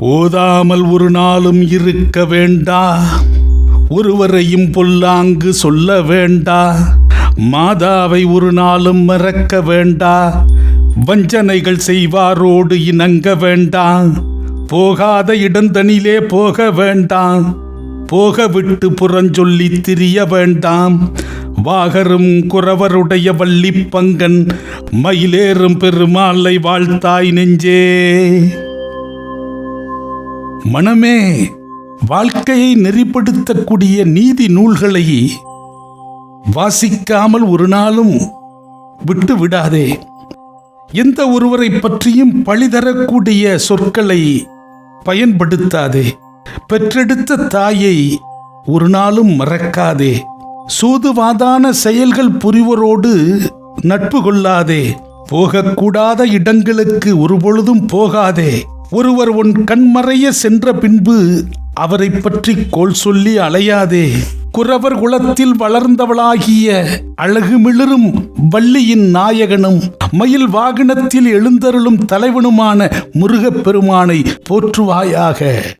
ஓதாமல் ஒரு நாளும் இருக்க வேண்டா. ஒருவரையும் பொல்லாங்கு சொல்ல வேண்டா. மாதாவை ஒரு நாளும் மறக்க வேண்டா. வஞ்சனைகள் செய்வாரோடு இணங்க வேண்டாம் போகாத இடந்தனிலே போக வேண்டாம் போக விட்டு புறஞ்சொல்லி திரிய வேண்டாம். வாகரும் குறவருடைய வள்ளி பங்கன் மயிலேறும் பெருமாளை வாழ்த்தாய் நெஞ்சே. மனமே வாழ்க்கையை நெறிப்படுத்தக்கூடிய நீதி நூல்களை வாசிக்காமல் ஒரு நாளும் விட்டு விடாதே. எந்த ஒருவரை பற்றியும் பழிதரக்கூடிய சொற்களை பயன்படுத்தாதே. பெற்றெடுத்த தாயை ஒரு நாளும் மறக்காதே. சூதுவாதான செயல்கள் புரிவரோடு நட்பு கொள்ளாதே. போகக்கூடாத இடங்களுக்கு ஒருபொழுதும் போகாதே. ஒருவர் உன் கண்மறைய சென்ற பின்பு அவரை பற்றி கோல் சொல்லி அலையாதே. குறவர் குலத்தில் வளர்ந்தவளாகிய அழகுமிளிரும் வள்ளியின் நாயகனும் மயில் வாகனத்தில் எழுந்தருளும் தலைவனுமான முருகப் பெருமானை போற்றுவாயாக.